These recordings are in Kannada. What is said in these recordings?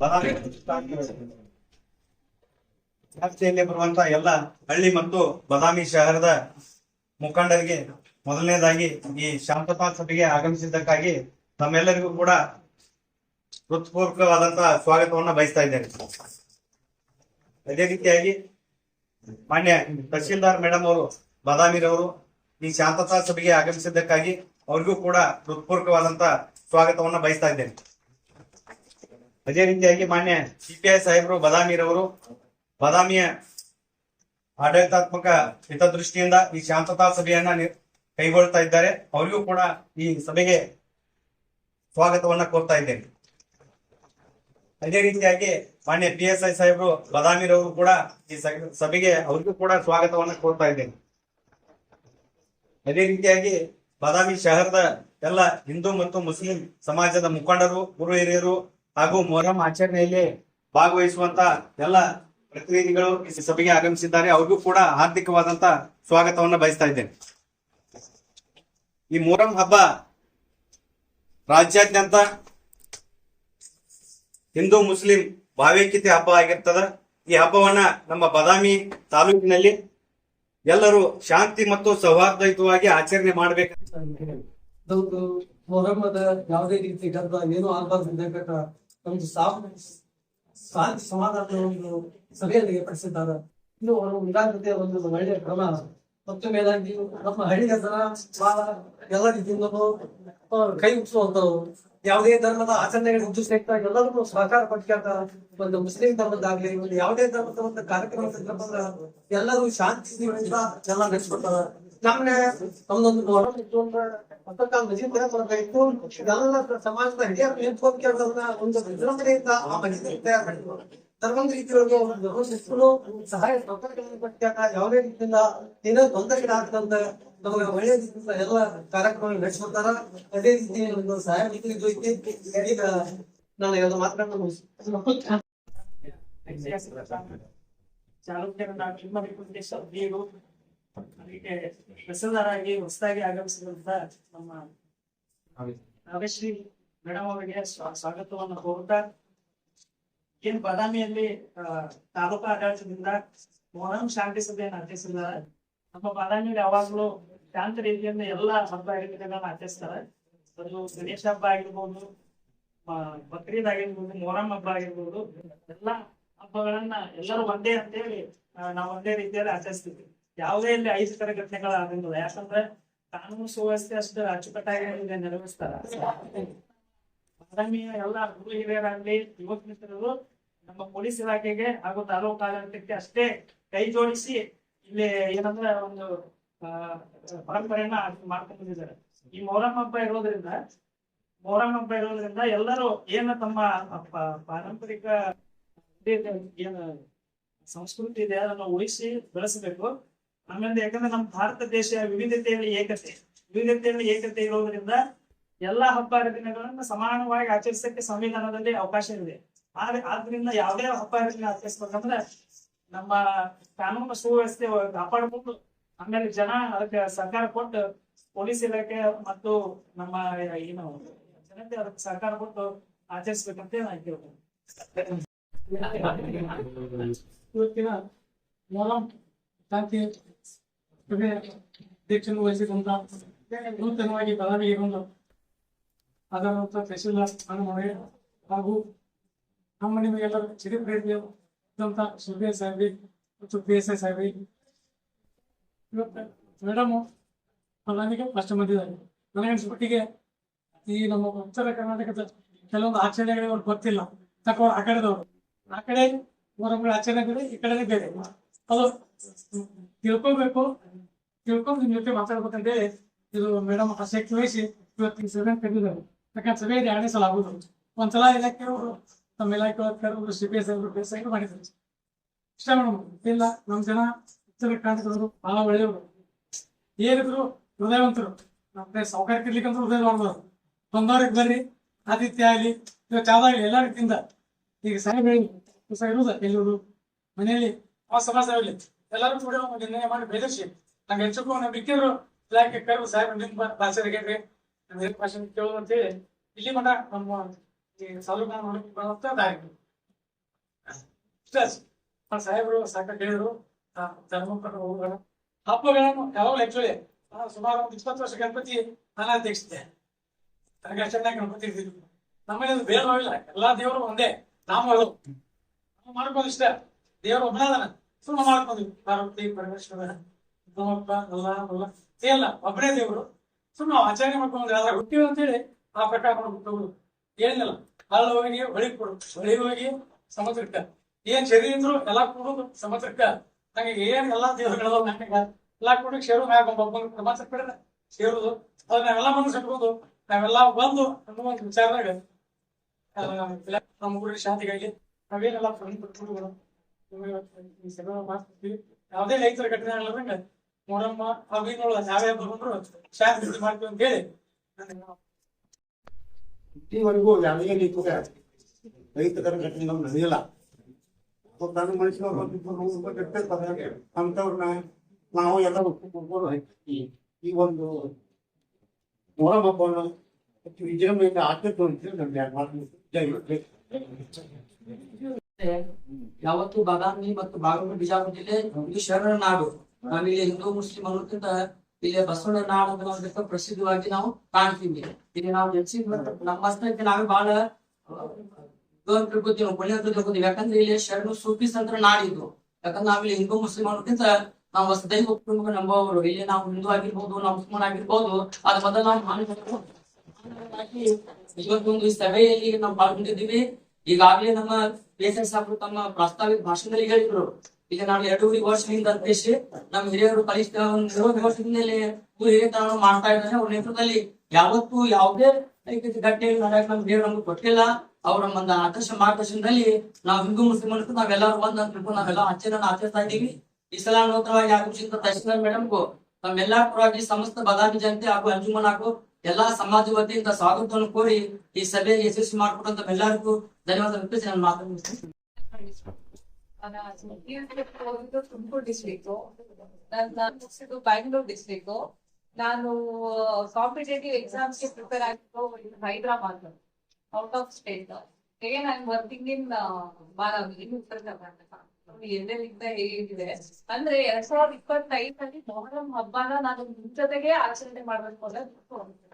ಬದಾಮಿ ವ್ಯಾಪ್ತಿಯಲ್ಲಿ ಬರುವಂತ ಎಲ್ಲ ಹಳ್ಳಿ ಮತ್ತು ಬದಾಮಿ ಶಹರದ ಮುಖಂಡರಿಗೆ ಮೊದಲನೇದಾಗಿ ಈ ಶಾಂತತಾ ಸಭೆಗೆ ಆಗಮಿಸಿದ್ದಕ್ಕಾಗಿ ತಮ್ಮೆಲ್ಲರಿಗೂ ಕೂಡ ಹೃತ್ಪೂರ್ವಕವಾದಂತಹ ಸ್ವಾಗತವನ್ನ ಬಯಸ್ತಾ ಇದ್ದೇನೆ. ಅದೇ ರೀತಿಯಾಗಿ ಮಾನ್ಯ ತಹಶೀಲ್ದಾರ್ ಮೇಡಮ್ ಅವರು, ಬದಾಮಿರವರು ಈ ಶಾಂತತಾ ಸಭೆಗೆ ಆಗಮಿಸಿದ್ದಕ್ಕಾಗಿ ಅವ್ರಿಗೂ ಕೂಡ ಹೃತ್ಪೂರ್ವಕವಾದಂತಹ ಸ್ವಾಗತವನ್ನ ಬಯಸ್ತಾ ಇದ್ದೇನೆ. ಅದೇ ರೀತಿಯಾಗಿ ಮಾನ್ಯ ಸಿಪಿಐ ಸಾಹೇಬರು ಬದಾಮಿರವರು ಬದಾಮಿಯ ಆಡಳಿತಾತ್ಮಕ ಹಿತದೃಷ್ಟಿಯಿಂದ ಈ ಶಾಂತತಾ ಸಭೆಯನ್ನ ಕೈಗೊಳ್ತಾ ಇದ್ದಾರೆ. ಅವರಿಗೂ ಕೂಡ ಈ ಸಭೆಗೆ ಸ್ವಾಗತವನ್ನ ಕೋರ್ತಾ ಇದ್ದೇನೆ. ಅದೇ ರೀತಿಯಾಗಿ ಮಾನ್ಯ ಪಿ ಎಸ್ ಐ ಸಾಹೇಬರು ಬದಾಮಿರವರು ಕೂಡ ಈ ಸಭೆಗೆ ಅವ್ರಿಗೂ ಕೂಡ ಸ್ವಾಗತವನ್ನ ಕೋರ್ತಾ ಇದ್ದೇನೆ. ಅದೇ ರೀತಿಯಾಗಿ ಬದಾಮಿ ಶಹರದ ಎಲ್ಲ ಹಿಂದೂ ಮತ್ತು ಮುಸ್ಲಿಂ ಸಮಾಜದ ಮುಖಂಡರು, ಗುರು ಹಿರಿಯರು ಹಾಗೂ ಮೊಹರಂ ಆಚರಣೆಯಲ್ಲಿ ಭಾಗವಹಿಸುವಂತ ಎಲ್ಲ ಪ್ರತಿನಿಧಿಗಳು ಈ ಸಭೆಗೆ ಆಗಮಿಸಿದ್ದಾರೆ. ಅವ್ರಿಗೂ ಕೂಡ ಹಾರ್ದಿಕವಾದಂತ ಸ್ವಾಗತವನ್ನ ಬಯಸ್ತಾ ಇದ್ದೇನೆ. ಈ ಮೊಹರಂ ಹಬ್ಬ ರಾಜ್ಯಾದ್ಯಂತ ಹಿಂದೂ ಮುಸ್ಲಿಂ ಭಾವೈಕ್ಯತೆ ಹಬ್ಬ ಆಗಿರ್ತದ. ಈ ಹಬ್ಬವನ್ನ ನಮ್ಮ ಬದಾಮಿ ತಾಲೂಕಿನಲ್ಲಿ ಎಲ್ಲರೂ ಶಾಂತಿ ಮತ್ತು ಸೌಹಾರ್ದಯುತವಾಗಿ ಆಚರಣೆ ಮಾಡಬೇಕು ಯಾವುದೇ ರೀತಿ ಗರ್ಭ ಏನು ಆಗಬಾರ್ದು ಒಂದು ಸಾಫ್ ಶಾಂತಿ ಸಮಾಧಾನದ ಒಂದು ಸಭೆಯಲ್ಲಿ ಏರ್ಪಡಿಸಿದ್ದಾರೆ ಇನ್ನು ಅವರು ಮುಂದಾಗತೆ ಒಂದು ಒಳ್ಳೆಯ ಕ್ರಮ. ಮತ್ತು ಮೇಲಾಗಿ ನಮ್ಮ ಹಳ್ಳಿಯ ಜನ ಎಲ್ಲ ರೀತಿಯಿಂದಲೂ ಕೈ ಉಚ್ಚಿಸುವಂತವ್ರು ಯಾವುದೇ ಧರ್ಮದ ಆಚರಣೆಗಳ ಉದ್ದೇಶ ಎಲ್ಲರಿಗೂ ಸಹಕಾರ ಪಡ್ಕೊಂಡ ಒಂದು ಮುಸ್ಲಿಂ ಧರ್ಮದಾಗ್ಲಿ ಒಂದು ಯಾವುದೇ ಧರ್ಮದ ಒಂದು ಕಾರ್ಯಕ್ರಮ ಎಲ್ಲರೂ ಶಾಂತಿ ಎಲ್ಲ ನಡೆಸ್ಕೊಡ್ತಾರ. ನಮ್ಗೆ ನಮ್ದೊಂದು ಮೊಹರಂ ಇತ್ತು ಅಂದ್ರೆ ಪಕ್ಕಕ್ಕ ಮಜೀದ್ ತಯಾರ್ ಮಾಡ್ಬೇಕು ಎಲ್ಲ ಸಮಾಜದ ನಿಂತ್ಕೊಂಡ್ಕೊಂಡವ್ರನ್ನ ಒಂದು ಆ ಮಜೀದ್ ತಯಾರು ಸಹಾಯ ಸಹಕಾರಗಳನ್ನು ಪಡ್ಕೊಂಡ ಯಾವುದೇ ರೀತಿಯಿಂದ ಏನೋ ತೊಂದರೆಗಳಾಗದಂತೆ ನಮಗೆ ಒಳ್ಳೆ ರೀತಿಯಿಂದ ಎಲ್ಲ ಕಾರ್ಯಕ್ರಮ ನಡೆಸ್ಕೊಡ್ತಾರ ಅದೇ ರೀತಿ ಒಂದು ಸಹಾಯ ನೀತಿ ಇದು ಐತಿ ಈಗ ನಾನು ಎರಡು ಮಾತುಗಳನ್ನು ಮುಗಿಸ್ತೀನಿ. ಚಾಲುಕ್ಯರನ್ನ ಪ್ರಸಿದ್ಧರಾಗಿ ಹೊಸದಾಗಿ ಆಗಮಿಸಿದಂತ ನಮ್ಮ ನಾಗಶ್ರೀ ಮೇಡಮ್ ಅವರಿಗೆ ಸ್ವಾ- ಸ್ವಾಗತವನ್ನು ಕೋರುತ್ತಾ ಏನ್ ಬಾದಾಮಿಯಲ್ಲಿ ತಾಲೂಕಾ ಆಡಳಿತದಿಂದ ಮೊಹರಂ ಶಾಂತಿ ಸಭೆಯನ್ನು ಆಚರಿಸಿದ್ದಾರೆ ನಮ್ಮ ಬಾದಾಮಿಯಲ್ಲಿ ಯಾವಾಗಲೂ ಶಾಂತ ರೀತಿಯಿಂದ ಎಲ್ಲ ಹಬ್ಬ ಹರಿದಿನಗಳನ್ನ ಆಚರಿಸ್ತಾರೆ. ಅದು ಗಣೇಶ ಹಬ್ಬ ಆಗಿರ್ಬೋದು ಬಕ್ರೀದ್ ಆಗಿರ್ಬೋದು, ಮೊಹರಂ ಹಬ್ಬ ಆಗಿರ್ಬೋದು, ಎಲ್ಲ ಹಬ್ಬಗಳನ್ನ ಎಲ್ಲರೂ ಒಂದೇ ಅಂತೇಳಿ ನಾವು ಒಂದೇ ರೀತಿಯಲ್ಲಿ ಆಚರಿಸ್ತೀವಿ. ಯಾವುದೇ ಇಲ್ಲಿ ಐದು ತರ ಘಟನೆಗಳು ಆಗಂಗಿಲ್ಲ ಯಾಕಂದ್ರೆ ಕಾನೂನು ಸುವ್ಯವಸ್ಥೆ ಅಷ್ಟು ಅಚ್ಚುಕಟ್ಟಾಗಿ ನೆರವೇರಿಸ್ತಾರ. ಬಾದಾಮಿಯ ಎಲ್ಲ ಗುರು ಹಿರಿಯರಾಗ್ಲಿ, ಯುವಕ ಮಿತ್ರರು ನಮ್ಮ ಪೊಲೀಸ್ ಇಲಾಖೆಗೆ ಹಾಗೂ ತಾಲೂಕು ಆಡಳಿತಕ್ಕೆ ಅಷ್ಟೇ ಕೈ ಜೋಡಿಸಿ ಇಲ್ಲಿ ಏನಂದ್ರೆ ಒಂದು ಪರಂಪರೆಯನ್ನ ಮಾಡ್ಕೊಂಡು ಬಂದಿದ್ದಾರೆ. ಈ ಮೊಹರಂ ಹಬ್ಬ ಇರೋದ್ರಿಂದ, ಮೊಹರಂ ಹಬ್ಬ ಇರೋದ್ರಿಂದ ಎಲ್ಲರೂ ಏನ ತಮ್ಮ ಪಾರಂಪರಿಕ ಏನು ಸಂಸ್ಕೃತಿ ಇದೆ ಅದನ್ನು ಉಳಿಸಿ ಬೆಳೆಸಬೇಕು. ಆಮೇಲೆ ಯಾಕಂದ್ರೆ ನಮ್ಮ ಭಾರತ ದೇಶ ವಿವಿಧತೆಯಲ್ಲಿ ಏಕತೆ ವಿವಿಧತೆಯಲ್ಲಿ ಏಕತೆ ಇರೋದ್ರಿಂದ ಎಲ್ಲಾ ಹಬ್ಬ ಹರಿದಿನಗಳನ್ನ ಸಮಾನವಾಗಿ ಆಚರಿಸಕ್ಕೆ ಸಂವಿಧಾನದಲ್ಲಿ ಅವಕಾಶ ಇದೆ. ಆದ್ರೆ ಆದ್ರಿಂದ ಯಾವುದೇ ಹಬ್ಬ ಹರಿದಿನ ಆಚರಿಸ್ಬೇಕಂದ್ರೆ ನಮ್ಮ ಕಾನೂನು ಸುವ್ಯವಸ್ಥೆ ಕಾಪಾಡ್ಕೊಂಡು ಆಮೇಲೆ ಜನ ಅದಕ್ಕೆ ಸರ್ಕಾರ ಕೊಟ್ಟು ಪೊಲೀಸ್ ಇಲಾಖೆ ಮತ್ತು ನಮ್ಮ ಏನು ಜನತೆ ಅದಕ್ಕೆ ಸರ್ಕಾರ ಕೊಟ್ಟು ಆಚರಿಸ್ಬೇಕಂತ ನಾನು ಕೇಳ್ತೇನೆ ಇವತ್ತಿನ ಮೊಹರಂ ಶಾಂತಿ ಸಭೆ ಅಧ್ಯಕ್ಷರು ವಹಿಸಿದಂತ ನೂತನವಾಗಿ ಪದವಿಗೆ ಬಂದು ಅದರಂತ ತಹಶೀಲ್ದಾರ್ ಹನುಮನೆ ಹಾಗೂ ನಮ್ಮ ನಿಮಗೆಲ್ಲರೂ ಚಿರಿಪ್ರೇರಿಯಾದಂತ ಸುರ್ಬೆ ಸಾಹೇಬಿ ಮತ್ತು ಪಿ ಎಸ್ ಐ ಸಾಹೇಬಿ. ಇವತ್ತು ಮೇಡಮ್ ನನಗೆ ಫಸ್ಟ್ ಬಂದಿದ್ದಾರೆ. ನನಗನ್ಸ್ಬಿಟ್ಟಿಗೆ ಈ ನಮ್ಮ ಉತ್ತರ ಕರ್ನಾಟಕದ ಕೆಲವೊಂದು ಆಚರಣೆಗಳು ಅವ್ರಿಗೆ ಗೊತ್ತಿಲ್ಲ ತಕ್ಕ ಆ ಕಡೆದವರು. ಆ ಕಡೆ ಮೊಹರಂಗಳ ಆಚರಣೆ ಬೇರೆ, ಈ ಕಡೆನೇ ಬೇರೆ. ಅದು ತಿಳ್ಕೊಬೇಕು ತಿಳ್ಕೊಂಡು ನಿಮ್ ಜೊತೆ ಮಾತಾಡ್ಬೇಕಂತ ಹೇಳಿ ಇದು ಮೇಡಮ್ ಆಸಕ್ತಿ ವಹಿಸಿ ಇವತ್ತಿನ ಸಭೆ ಕರೆದಿದ್ದಾರೆ ಯಾಕಂದ್ರೆ ಸಭೆ ಇದು ಎರಡನೇ ಸಲ ಆಗುದು. ಒಂದ್ಸಲ ಇಲಾಖೆ ಅವರು ನಮ್ಮ ಇಲಾಖೆ ಒಳಗೆ ಕರೆದು ಸಿ ಪಿ ಎಸ್ ಅವರು ಐ ಮಾಡಿದ್ರು ಇಷ್ಟ ಮೇಡಮ್ ಇಲ್ಲ, ನಮ್ ಜನ ಉತ್ತರ ಕರ್ನಾಟಕದವರು ಬಹಳ ಒಳ್ಳೆಯವರು. ಏನಿದ್ರು ಹೃದಯವಂತರು. ನಮ್ಮ ಸೌಕರ್ಯ ಇರ್ಲಿಕ್ಕಂತ ಹೃದಯ ಮಾಡ್ಬೋದು ಬಂದವ್ರಿಗೆ ಬರ್ರಿ ಆದಿತ್ಯ ಆಗಲಿ ಚಾದ ಆಗ್ಲಿ, ಎಲ್ಲ ರೀತಿಯಿಂದ. ಈಗ ಸಾಹೇಬ್ ಹೇಳಿ ಇರುವುದ ಎಲ್ಲರೂ ಮನೆಯಲ್ಲಿ ಆ ಸಮಾಜ ಆಗಲಿ. ಎಲ್ಲರೂ ಕೂಡ ಒಂದು ನಿರ್ಣಯ ಮಾಡಿ ಬೆದರಿಸಿ ನಂಗೆ ಹೆಚ್ಚು ನಾವು ಬಿಕ್ಕಿದ್ರು ಇಲಾಖೆ ಕರೆದು ಸಾಹೇಬ್ ನಿಮ್ಮ ಭಾಷೆಗೆ ನಮ್ಮ ಭಾಷೆ ಕೇಳೋದು ಅಂತೇಳಿ ಇಲ್ಲಿ ಮಠ ನಮ್ಮ ಈ ನೋಡಕ್ಕೆ ಬರುವಂತ ದಾರಿ. ಸಾಹೇಬರು ಹೇಳಿದ್ರು. ಆ ಧರ್ಮಪರ ಹೋಗೋಣ ಹಬ್ಬಗಳನ್ನು ಯಾವಾಗಲೂ ಆಕ್ಚುಲಿ ಸುಮಾರು ಒಂದು ಇಪ್ಪತ್ತು ವರ್ಷ ಗಣಪತಿ ನಾನು ಅಧ್ಯಕ್ಷತೆ ಚೆನ್ನಾಗಿ ಗಣಪತಿ ಇರ್ತಿದ್ವಿ ನಮ್ಮಲ್ಲಿ ಅದು ಇಲ್ಲ ಎಲ್ಲಾ ದೇವರು ಒಂದೇ. ನಾಮಗಳು. ನಾವು ಮಾಡ್ಕೊಂಡು ಇಷ್ಟ ದೇವರು ಒಬ್ಬನಾದನ. ಸುಮ್ಮನೆ ಮಾಡ್ಕೊಂಡ್ವಿ ಪಾರ್ವತಿ ಪರಮೇಶ್ವರ ನಮ್ಮಪ್ಪ ಅಲ್ಲ ಎಲ್ಲ ಇಲ್ಲ ಒಬ್ಬನೇ ದೇವರು. ಸುಮ್ಮನೆ ಆಚಾರ್ಯ ಮಾಡ್ಕೊಂಡು ಅದ್ರ ಹುಟ್ಟಿವಿ ಅಂತೇಳಿ ಆ ಪ್ರಕಾರ ಮಾಡ್ಬಿಟ್ಟು ಏನಿಲ್ಲ. ಅಲ್ಲಿ ಹೋಗಿ ಹೊಳಿ ಕೊಡು. ಹೊಳಿ ಹೋಗಿ ಸಮುದ್ರಕ್ಕ. ಏನ್ ಶರೀರ ಇದ್ರು ಎಲ್ಲ ಕೊಡೋದು ಸಮುದ್ರಕ್ಕ. ನಂಗೆ ಏನ್ ಎಲ್ಲಾ ದೇವರುಗಳದಾವ ನನಗ ಎಲ್ಲಾ ಕೂಡ ಶೇರು ಮ್ಯಾಗ ಸಮಾಚಾರ ಬಿಡ್ರೆ ಸೇರುದು. ಅದ್ರ ನಾವೆಲ್ಲ ಬಂದು ಸಟ್ಕೊಂಡು ನಾವೆಲ್ಲ ಬಂದು ಅನ್ನೋ ಒಂದು ವಿಚಾರದಾಗ ನಮ್ಮ ಊರಿಗೆ ಶಾಂತಿಗಾಗಿ ನಾವೇನೆಲ್ಲ ಮಾಡ್ತಿದ್ವಿ ಯಾವುದೇ ರೈತರ ಘಟನೆ ಆಗ್ಲಾರ್ದಂಗ ಮೊರಮ್ಮ ಅವಿನೊಳ ಯಾವ್ಯಾವ ಬಂದ್ರು ಶಾಸ್ತ್ರ ಮಾಡ್ತೀವಿ ಅಂತ ಹೇಳಿ. ಇಲ್ಲಿವರೆಗೂ ಯಾವುದೇ ರೀತಿ ರೈತರ ಘಟನೆ ನಮ್ಗೆ ನಡೆಯಲ್ಲ. ಸಣ್ಣ ಮನುಷ್ಯನವ್ರು ಒಂದಿಬ್ಬರು ರೂಪಾಯಿ ಕಟ್ಟಿರ್ತಾರೆ ಅಂತವ್ರನ್ನ ನಾವು ಎಲ್ಲ ಒಪ್ಪಿಕೊಂಡು ಈ ಒಂದು ಮೊರಂ ಹಬ್ಬವನ್ನು ಹೆಚ್ಚು ವಿಜೃಂಭಣೆಯಿಂದ ಆಚರಿಸುವ ಅಂತ ನಮ್ಗೆ ಯಾವತ್ತು ಬಾದಾಮಿ ಮತ್ತು ಬಾಗಲಕೋಟೆ ಬಿಜಾಪುರ ಜಿಲ್ಲೆ ಇದು ಶರಣ ನಾಡು. ನಾವಿಲ್ಲಿ ಹಿಂದೂ, ಮುಸ್ಲಿಂ ಅನ್ನೋದ್ರಿಂದ ಇಲ್ಲಿ ಬಸವಣ್ಣ ನಾಡು ಅನ್ನೋದಕ್ಕೆ ಪ್ರಸಿದ್ಧವಾಗಿ ನಾವು ಕಾಣ್ತೀವಿ. ಇಲ್ಲಿ ನಾವು ಹೆಚ್ಚಿನ ನಮ್ಮ ಮಸ್ತಕ್ಕೆ ನಾವೇ ಬಹಳ ತಿಳ್ಕೊತೀವಿ ಪುಣ್ಯ ಯಾಕಂದ್ರೆ ಇಲ್ಲಿ ಶರಣು ಸೂಫಿ ಸಂತರ ನಾಡಿದ್ರು ಯಾಕಂದ್ರೆ ನಾವಿಲ್ಲಿ ಹಿಂದೂ, ಮುಸ್ಲಿಂ ಅನ್ನೋದಕ್ಕಿಂತ ನಾವು ಸದೈವ ಕುಟುಂಬ ನಂಬುವವರು. ಇಲ್ಲಿ ನಾವು ಹಿಂದೂ ಆಗಿರ್ಬೋದು, ನಾವು ಮುಸ್ಲಿಂ ಆಗಿರ್ಬೋದು. ಅದ್ರ ಮೊದಲು ನಾವು ಇವತ್ತೊಂದು ಸಭೆಯಲ್ಲಿ ನಾವು ಪಾಲ್ಗೊಂಡಿದ್ದೀವಿ. ಈಗಾಗಲೇ ನಮ್ಮ ಬೇಸರ ಸಾಕು ತಮ್ಮ ಪ್ರಾಸ್ತಾವಿಕ ಭಾಷಣದಲ್ಲಿ ಹೇಳಿದ್ರು. ಈಗ ನಾನು ಎರಡೂವರೆ ವರ್ಷದಿಂದ ಅಧ್ಯಕ್ಷೆ ನಮ್ಮ ಹಿರಿಯರು ಕನಿಷ್ಠ ಹಿರಿಯತನ ಮಾಡ್ತಾ ಇದ್ದಾರೆ. ಅವ್ರ ನೇತೃತ್ವದಲ್ಲಿ ಯಾವತ್ತೂ ಯಾವುದೇ ಘಟನೆ ನಡೆಯಕ್ಕೆ ನಮ್ಗೆ ಕೊಟ್ಟಿಲ್ಲ. ಅವರ ಒಂದು ಆದರ್ಶ ಮಾರ್ಗದರ್ಶನದಲ್ಲಿ ನಾವು ಹಿಂದೂ ಮುಸ್ಲಿಂ ಅಂತ ನಾವೆಲ್ಲರೂ ಒಂದ್ ಅಂತ ನಾವೆಲ್ಲ ಆಚರಣೆ ಆಚರಿಸ್ತಾ ಇದ್ದೀವಿ. ಈ ಸಲ ನೂತನವಾಗಿ ಆಗಮಿಸಿದ ತಹಶೀಲ್ದಾರ್ ಮೇಡಮ್ಗೂ ತಮ್ಮೆಲ್ಲಾ ಪರವಾಗಿ ಸಮಸ್ತ ಬದಾಮಿ ಜನತೆ ಹಾಗೂ ಅಂಜುಮನ್ ಹಾಗೂ ಎಲ್ಲಾ ಸಮಾಜ ವತಿಯಿಂದ ಸ್ವಾಗತವನ್ನು ಕೋರಿ ಈ ಸಭೆ ಯಶಸ್ವಿ ಮಾಡಿಕೊಟ್ಟಂತ ಎಲ್ಲರಿಗೂ ಧನ್ಯವಾದ ಅರ್ಪಿಸಿ ನಾನು ಮಾತನಾಡ್ತೀನಿ ತುಮಕೂರು ಮುಗಿಸಿದ್ದು ಬ್ಯಾಂಗ್ಳೂರ್ ಡಿಸ್ಟ್ರಿಕ್ಟ್ ನಾನು ಕಾಂಪಿಟೇಟಿವ್ ಎಕ್ಸಾಮ್ಸ್ಗೆ ಪ್ರಿಪೇರ್ ಆಗಿದ್ದು ಹೈದರಾಬಾದ್ ಔಟ್ ಆಫ್ ಸ್ಟೇಟ್ ಹೇಗೆ ನಾನು ವರ್ಕಿಂಗ್ ಇನ್ ಇನ್ ಉತ್ತರ ಕರ್ನಾಟಕ. ಎಲ್ಲೆಲ್ಲಿಂದ ಹೇಗಿದೆ? ಅಂದ್ರೆ ಎರಡ್ ಸಾವಿರದ ಇಪ್ಪತ್ತೈದರಲ್ಲಿ ಮೊಹರಂ ಹಬ್ಬನ ನಾನು ಜೊತೆಗೆ ಆಚರಣೆ ಮಾಡ್ಬೇಕು ಅಂತ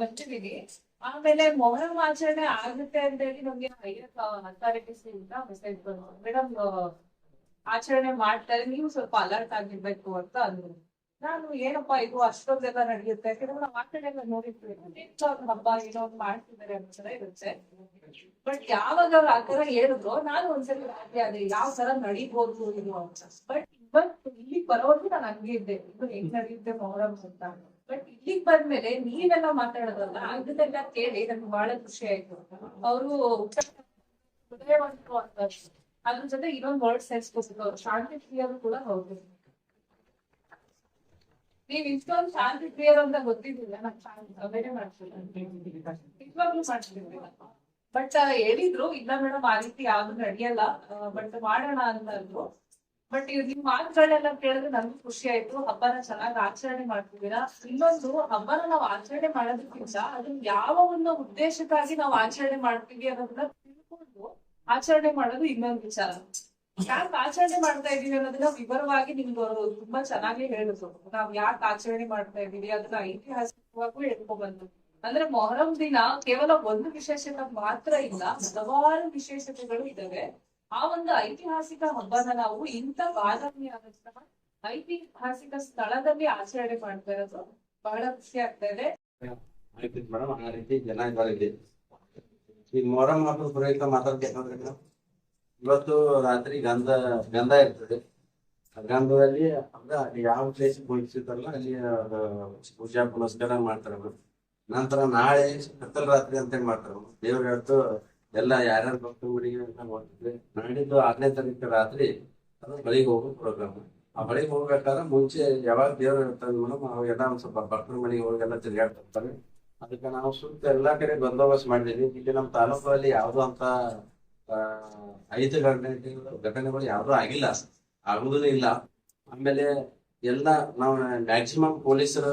ಬಂದಿದ್ದೀನಿ ಆಮೇಲೆ ಮೊಹರಂ ಆಚರಣೆ ಆಗುತ್ತೆ ಅಂತ ಹೇಳಿ ನಮ್ಗೆ ಹೈಯರ್ ಅಥಾರಿಟೀಸ್ ಇಂದ ಮೆಸೇಜ್ ಬಂತು. ಮೇಡಮ್ ಆಚರಣೆ ಮಾಡ್ತಾರೆ, ನೀವು ಸ್ವಲ್ಪ ಅಲರ್ಟ್ ಆಗಿರ್ಬೇಕು ಅಂತ ಅಂದ್ರು. ನಾನು, ಏನಪ್ಪಾ ಇದು? ಅಷ್ಟೊಂದೆಲ್ಲ ನಡೆಯುತ್ತೆ. ಯಾಕಂದ್ರೆ ಆಚರಣೆ ಎಲ್ಲ ನೋಡಿರ್ತೀವಿ ಹಬ್ಬ? ಏನೋ ಒಂದು ಮಾಡ್ತಿದ್ದಾರೆ ಅನ್ನೋ ಇರುತ್ತೆ. ಬಟ್ ಯಾವಾಗ ಅವ್ರು ಆ ತರ ಹೇಳಿದ್ರು, ನಾನು ಒಂದ್ಸರಿ ರಾಜ್ಯ ಆದ್ರೆ ಯಾವ ತರ ನಡಿಬಹುದು ಇದು ಅಂತ. ಬಟ್ ಇವತ್ತು ಇಲ್ಲಿ ಬರೋದು ನಾನು ಹಂಗೆ ಇದ್ದೆ ಇದು ಹೆಂಗ್ ನಡೆಯುತ್ತೆ ಮೊಹರಂ ಅಂತ. ಬಟ್ ಇಲ್ಲಿಗೆ ಬಂದ್ಮೇಲೆ ನೀವೆಲ್ಲ ಮಾತಾಡೋದಲ್ಲ, ಅದನ್ನೆಲ್ಲ ಕೇಳಿ ನನ್ಗೆ ಬಹಳ ಖುಷಿ ಆಯ್ತು. ಅವರು ಅದ್ರ ಜೊತೆ ಇನ್ನೊಂದು ವರ್ಡ್ ಸೇರಿಸ್ಕೊಟ್ಟಿದ್ರು ಅವ್ರು ಶಾಂತಿ ಪ್ರಿಯರು ಕೂಡ ಹೌದು. ನೀವ್ ಇಷ್ಟೊಂದು ಶಾಂತಿ ಪ್ರಿಯರು ಅಂತ ಗೊತ್ತಿದ್ದಿಲ್ಲ, ನಾನ್ ಶಾಂತಿ ಸಭೆನೇ ಮಾಡ್ತಿಲ್ಲ ಮಾಡ್ತಿದ್ದೀನಿ ಮಾಡ್ತಿರ್ಲಿಲ್ಲ ಬಟ್ ಹೇಳಿದ್ರು, ಇಲ್ಲ ಮೇಡಮ್, ಆ ರೀತಿ ಯಾವ್ದು ನಡೆಯಲ್ಲ. ಬಟ್ ಮಾಡೋಣ ಅಂತ ಅಂದ್ರು. ಬಟ್ ಇವ್ ನಿಮ್ ಕೇಳಿದ್ರೆ ನನ್ಗೂ ಖುಷಿ ಆಯ್ತು. ಹಬ್ಬನ ಚೆನ್ನಾಗಿ ಆಚರಣೆ ಮಾಡ್ತಿದ್ದೀರಾ? ಇನ್ನೊಂದು, ಹಬ್ಬನ ನಾವು ಆಚರಣೆ ಮಾಡೋದಕ್ಕಿಂತ ಅದನ್ನ ಯಾವ ಒಂದು ಉದ್ದೇಶಕ್ಕಾಗಿ ನಾವು ಆಚರಣೆ ಮಾಡ್ತೀವಿ ಅನ್ನೋದನ್ನ ತಿಳ್ಕೊಂಡು ಆಚರಣೆ ಮಾಡೋದು ಇನ್ನೊಂದು ವಿಚಾರ. ಯಾಕೆ ಆಚರಣೆ ಮಾಡ್ತಾ ಇದೀವಿ ಅನ್ನೋದನ್ನ ವಿವರವಾಗಿ ನಿಮ್ಗೆ ತುಂಬಾ ಚೆನ್ನಾಗಿ ಹೇಳಿದ್ರು. ನಾವ್ ಯಾಕೆ ಆಚರಣೆ ಮಾಡ್ತಾ ಇದೀವಿ ಅದನ್ನ ಐತಿಹಾಸಿಕವಾಗೂ ಹೇಳ್ಕೊಂಡ್ ಬಂದ್ರು ಅಂದ್ರೆ ಮೊಹರಂ ದಿನ ಕೇವಲ ಒಂದು ವಿಶೇಷತೆ ಮಾತ್ರ ಇಲ್ಲ, ಹಲವಾರು ವಿಶೇಷತೆಗಳು ಇದಾವೆ ಆ ಒಂದು ಐತಿಹಾಸಿಕ ಹಬ್ಬನ ನಾವು ಇಂಥ ಆದಂತಹ ಐತಿಹಾಸಿಕ ಸ್ಥಳದಲ್ಲಿ ಆಚರಣೆ ಮಾಡ್ತಾ ಇರೋದು ಬಹಳ ಖುಷಿ ಆಗ್ತಾ ಇದೆ. ಮೇಡಮ್, ಆ ರೀತಿ ಜನ ಈ ಮೊಹರಂ ಹಬ್ಬದ ಪ್ರಯುಕ್ತ ಇವತ್ತು ರಾತ್ರಿ ಗಂಧ ಗಂಧ ಇರ್ತದೆ. ಗಂಧದಲ್ಲಿ ಅಂದ್ರೆ ಯಾವ ಪ್ಲೇಸ್ ಹೋಗಿರ್ತಾರಲ್ಲ ಅಲ್ಲಿ ಪೂಜಾ ಪುನಸ್ಕಾರ ಮಾಡ್ತಾರೆ ನಂತರ ನಾಳೆ, ಕತ್ತಲ ರಾತ್ರಿ ಅಂತ ಮಾಡ್ತಾರೆ. ದೇವ್ರ ಹೇಳ್ತು ಎಲ್ಲ ಯಾರ್ಯಾರು ಭಕ್ತರು ಮನೆಗೆ ಅಂತ ಮಾಡ್ತಿದ್ವಿ ನಾಡಿದ್ದು ಆರನೇ ತಾರೀಕು ರಾತ್ರಿ ಅದು ಬಳಿಗೆ ಹೋಗೋ ಪ್ರೋಗ್ರಾಮ್ ಆ ಬಳಿಗೆ ಹೋಗ್ಬೇಕಾದ್ರೆ ಮುಂಚೆ ಯಾವಾಗ ದೇವ್ರು ಇರ್ತಾರೆ ಮೇಡಮ್ ಅವಾಗೆಲ್ಲ ಒಂದ್ ಸ್ವಲ್ಪ ಭಕ್ತರ ಮನೆಗೆ ಹೋಗೆಲ್ಲ ತಿರುಗಾಡ್ತಿರ್ತಾರೆ ಅದಕ್ಕೆ ನಾವು ಸುತ್ತ ಎಲ್ಲಾ ಕಡೆ ಬಂದೋಬಸ್ತ್ ಮಾಡಿದೀವಿ. ಇಲ್ಲಿ ನಮ್ಮ ತಾಲೂಕಲ್ಲಿ ಯಾವುದು ಅಂತ ಐದು ಘಟನೆ ಘಟನೆಗಳು ಯಾವುದೂ ಆಗಿಲ್ಲ. ಆಗುದೂ ಇಲ್ಲ. ಆಮೇಲೆ ಎಲ್ಲ ನಾವು ಮ್ಯಾಕ್ಸಿಮಮ್ ಪೊಲೀಸರು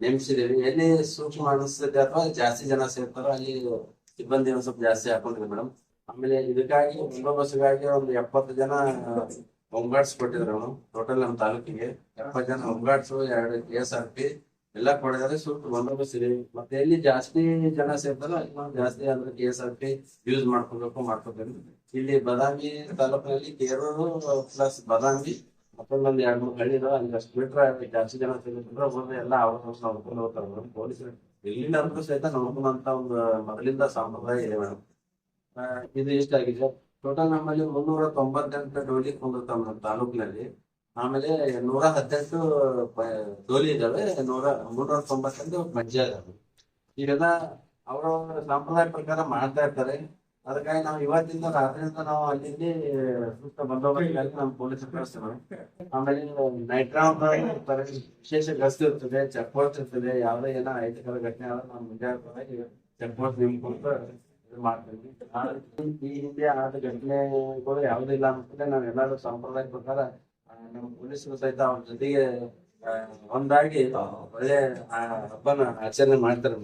ನೇಮಿಸಿದೀವಿ ಎಲ್ಲಿ ಸೂಕ್ಷ್ಮ ಅನಿಸ್ತದೆ ಅಥವಾ ಜಾಸ್ತಿ ಜನ ಸೇರ್ತಾರೋ ಅಲ್ಲಿ ಸಿಬ್ಬಂದಿ ಸ್ವಲ್ಪ ಜಾಸ್ತಿ ಹಾಕೊಂಡ್ರಿ ಮೇಡಮ್ ಆಮೇಲೆ ಇದಕ್ಕಾಗಿ ಬಂದೋಬಸ್ತ್ಗಾಗಿ ಒಂದು ಎಪ್ಪತ್ತು ಜನ ಹೋಮ್ಗಾರ್ಡ್ಸ್ ಕೊಟ್ಟಿದ್ರು ಅವನು ಟೋಟಲ್ ನಮ್ಮ ತಾಲೂಕಿಗೆ ಎಪ್ಪತ್ತು ಜನ ಹೋಮ್ಗಾರ್ಡ್ಸ್ ಎರಡು ಕೆ ಎಸ್ ಆರ್ ಪಿ ಎಲ್ಲ ಕೊಡಿದ್ರೆ ಸ್ವಲ್ಪ ಬಂದೋಬಸ್ತ್ ಇದೆ ಮತ್ತೆ ಎಲ್ಲಿ ಜಾಸ್ತಿ ಜನ ಸೇರ್ತಲ್ಲ ಇನ್ನೊಂದು ಜಾಸ್ತಿ ಅಂದ್ರೆ K S R P use ಮಾಡ್ಕೋಬೇಕು ಮಾಡ್ಕೋಬೇಕು ಇಲ್ಲಿ ಬದಾಮಿ ತಾಲೂಕಿನಲ್ಲಿ ಕೇರೂರು ಪ್ಲಸ್ ಬದಾಮಿ ಮತ್ತೊಂದೊಂದು ಎರಡು ಮೂರು ಹಳ್ಳಿ ಇದಾವೆ ಅಲ್ಲಿ ಅಷ್ಟು ಬಿಟ್ರೆ ಜಾಸ್ತಿ ಜನ ಸೇರಿದ್ರೆ ಹೋದ್ರೆ ಎಲ್ಲ ಅವ್ರ ನೋಡ್ಕೊಂಡು ಹೋಗ್ತಾರೆ ಪೊಲೀಸರು ಇಲ್ಲಿಂದ ಸಹಿತ ನೋಡ್ಕೊಂಡಂತ ಒಂದು ಮೊದಲಿಂದ ಸಂಪ್ರದಾಯ ಇದೆ ಮೇಡಮ್. ಇದು ಇಷ್ಟಾಗಿದೆ ಟೋಟಲ್ ನಮ್ಮಲ್ಲಿ ಮುನ್ನೂರ ತೊಂಬತ್ತೆಂಟು ಡೋಲಿ ಕುಂದಿರ್ತಾವ ನಮ್ಮ ತಾಲೂಕಿನಲ್ಲಿ. ಆಮೇಲೆ ನೂರ ಹದಿನೆಂಟು ಡೋಲಿ ಇದಾವೆ, ನೂರ ಮುನ್ನೂರ ತೊಂಬತ್ತೆಂಟು ಮಜ್ಜೆ ಇದಾವೆ. ಈಗೆಲ್ಲ ಅವರ ಸಂಪ್ರದಾಯ ಪ್ರಕಾರ ಮಾಡ್ತಾ ಇರ್ತಾರೆ. ಅದಕ್ಕಾಗಿ ನಾವು ಇವತ್ತಿಂದ ರಾತ್ರಿಯಿಂದ ನಾವು ಅಲ್ಲಿ ಇಲ್ಲಿ ಸೂಕ್ತ ಬಂದೋಬಸ್ತ್ಗಾಗಿ ನಮ್ಮ ಪೊಲೀಸ್ ಕಳಿಸ್ತೇವೆ ಆಮೇಲೆ ನೈಟ್ ರೌಂಡ್ ವಿಶೇಷ ಗಸ್ತು ಇರ್ತದೆ ಚೆಕ್ ಪೋಸ್ಟ್ ಇರ್ತದೆ. ಯಾವ್ದೇ ಏನೋ ಅಹಿತಕರ ಘಟನೆ ಆದ್ರೆ ನಾವು ಮುಂಜಾಗ್ರತವಾಗಿ ಚೆಕ್ ಪೋಸ್ಟ್ ನಿಮ್ ಇದು ಮಾಡ್ತೀವಿ. ಈ ಹಿಂದೆ ಆದ ಘಟನೆಗಳು ಯಾವುದಿಲ್ಲ ಅನ್ಸುತ್ತೆ. ನಾವು ಎಲ್ಲರೂ ಸಂಪ್ರದಾಯ ಪ್ರಕಾರ ನಮ್ಮ ಪೊಲೀಸರು ಸಹಿತ ಅವ್ರ ಜೊತೆಗೆ ಒಂದಾಗಿ ಒಳ್ಳೆ ಹಬ್ಬನ ಆಚರಣೆ ಮಾಡ್ತಾರೆ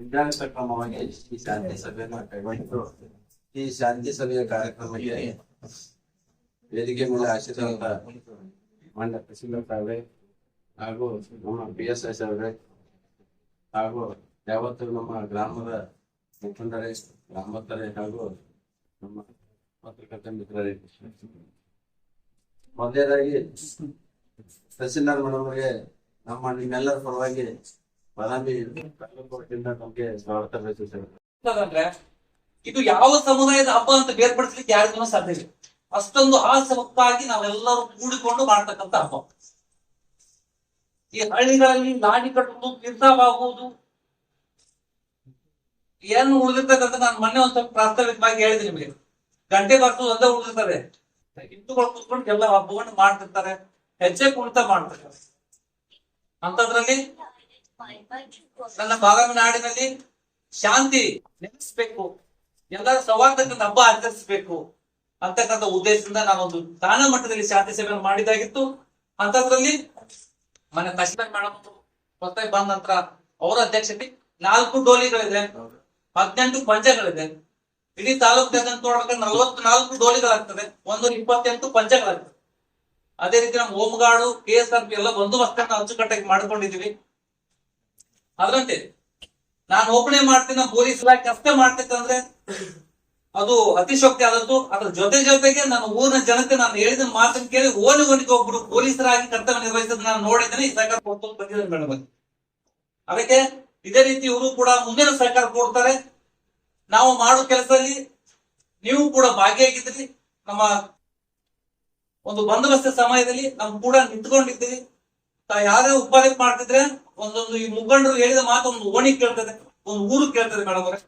ಮುಂಜಾಗ್ರತಾ ಕ್ರಮವಾಗಿ ಈ ಶಾಂತಿ ಸಭೆಯನ್ನ ಕೈಗೊಂಡು ಈ ಶಾಂತಿ ಸಭೆಯ ಕಾರ್ಯಕ್ರಮಕ್ಕೆ ವೇದಿಕೆ ಮೇಲೆ ಆಶೀರ್ವಾದ ಮಂಡ ಸಾಹೇಬ್ರೆ ಹಾಗೂ ನಮ್ಮ ಪಿ ಎಸ್ ಎಸ್ ಅವರೇ ಹಾಗೂ ಯಾವತ್ತು ನಮ್ಮ ಗ್ರಾಮದ ಮುಖಂಡರೇ ಗ್ರಾಮಸ್ಥರೇ ಹಾಗೂ ನಮ್ಮ ಪತ್ರಕರ್ತ ಮಿತ್ರರೇ ಮೊದಲನೇದಾಗಿ ತಹಸೀಲ್ದಾರ್ ಮೇಡಮ್ ಅವರಿಗೆ ನಮ್ಮ ನಿಮ್ಮೆಲ್ಲರ ಪರವಾಗಿ ಇದು ಯಾವ ಸಮುದಾಯದ ಹಬ್ಬ ಅಂತ ಬೇರ್ಪಡಿಸ್ಲಿಕ್ಕೆ ಯಾರಿಗೂ ಸಾಧ್ಯ ಇಲ್ಲ. ಅಷ್ಟೊಂದು ಆಸಕ್ತಾಗಿ ನಾವೆಲ್ಲರೂ ಕೂಡಿಕೊಂಡು ಮಾಡ್ತಕ್ಕಂತ ಹಬ್ಬ. ಈ ಹಳ್ಳಿಗಳಲ್ಲಿ ನಾಡಿ ಕಟ್ಟುವುದು ತೀರ್ಥವಾಗುವುದು ಏನು ಉಳಿದಿರ್ತಕ್ಕಂಥ ನಾನು ಮೊನ್ನೆ ಒಂದ್ ಸ್ವಲ್ಪ ಪ್ರಾಸ್ತಾವಿಕವಾಗಿ ಹೇಳಿದೆ ನಿಮಗೆ. ಗಂಟೆ ಬರ್ಸೋದು ಒಂದೇ ಉಳಿದಿರ್ತಾರೆ ಹಿಂದೂಗಳು ಕೂತ್ಕೊಂಡು ಎಲ್ಲ ಹಬ್ಬವನ್ನು ಮಾಡ್ತಿರ್ತಾರೆ. ಹೆಜ್ಜೆ ಕುಣಿತ ಮಾಡ್ತಾರೆ ಅಂತದ್ರಲ್ಲಿ ನನ್ನ ನಾಡಿನಲ್ಲಿ ಶಾಂತಿ ನೆಲೆಸಬೇಕು, ಎಲ್ಲರ ಸೌಹಾರ್ದಕ್ಕಂತ ಹಬ್ಬ ಆಚರಿಸಬೇಕು ಅಂತಕ್ಕಂಥ ಉದ್ದೇಶದಿಂದ ನಾವೊಂದು ತಾಣ ಮಟ್ಟದಲ್ಲಿ ಶಾಂತಿ ಸೇವೆ ಮಾಡಿದಾಗಿತ್ತು ಅಂತದ್ರಲ್ಲಿ ಮನೆ ಕಷ್ಟ ಮೇಡಮ್ ಪ್ರತಿ ಬಂದ ನಂತರ ಅವರ ಅಧ್ಯಕ್ಷತೆ ನಾಲ್ಕು ಡೋಲಿಗಳಿದೆ, ಹದಿನೆಂಟು ಪಂಚಗಳಿದೆ ಇಡೀ ತಾಲೂಕಿನಾದ್ಯಂತ ನೋಡ್ಬೇಕಾದ್ರೆ ನಲವತ್ತು ನಾಲ್ಕು ಡೋಲಿಗಳಾಗ್ತದೆ, ಒಂದು ಇಪ್ಪತ್ತೆಂಟು ಪಂಚಗಳಾಗ್ತದೆ ಅದೇ ರೀತಿ ನಮ್ಮ ಹೋಮ್ಗಾರ್ಡು ಕೆ ಆರ್ ಪಿ ಎಲ್ಲ ಬಂದೋಬಸ್ತನ್ನ ಅಚ್ಚುಕಟ್ಟಾಗಿ ಮಾಡ್ಕೊಂಡಿದೀವಿ ಅದರಂತೆ, ನಾನು ಓಪಣೆ ಮಾಡ್ತೀನಿ ಪೊಲೀಸ್ ಇಲಾಖೆ ಅಷ್ಟೇ ಮಾಡ್ತಿತ್ತಂದ್ರೆ ಅದು ಅತಿಶೋಕ್ತಿ ಆದದ್ದು. ಅದ್ರ ಜೊತೆ ಜೊತೆಗೆ ನನ್ನ ಊರಿನ ಜನತೆ ನಾನು ಹೇಳಿದ ಮಾತನ್ನು ಕೇಳಿ ಓಲಿ ಓನಿಗೆ ಒಬ್ರು ಪೊಲೀಸರಾಗಿ ಕರ್ತವ್ಯ ನಿರ್ವಹಿಸಿದ್ ನಾನು ನೋಡಿದ್ದೇನೆ. ಈ ಸರ್ಕಾರ ಕೊಡ್ತು ಬಂದಿದ್ದೇನೆ ಮೇಡಮ್ ಅದಕ್ಕೆ ಇದೇ ರೀತಿ ಇವರು ಕೂಡ ಮುಂದಿನ ಸರ್ಕಾರ ಕೊಡ್ತಾರೆ. ನಾವು ಮಾಡೋ ಕೆಲಸದಲ್ಲಿ ನೀವು ಕೂಡ ಭಾಗಿಯಾಗಿದ್ರಿ ನಮ್ಮ ಒಂದು ಬಂದೋಬಸ್ತ ಸಮಯದಲ್ಲಿ ನಾವು ಕೂಡ ನಿಂತ್ಕೊಂಡಿದ್ದೀರಿ ಯಾರೇ ಉಪಾಧ್ಯಕ್ಷ ಮಾಡ್ತಿದ್ರೆ ಒಂದೊಂದು ಈ ಮುಖಂಡರು ಹೇಳಿದ ಮಾತು ಒಂದು ಓಣಿ ಕೇಳ್ತದೆ ಒಂದು ಊರು ಕೇಳ್ತದೆ ಮೇಡಮ್ ಅವರೇ.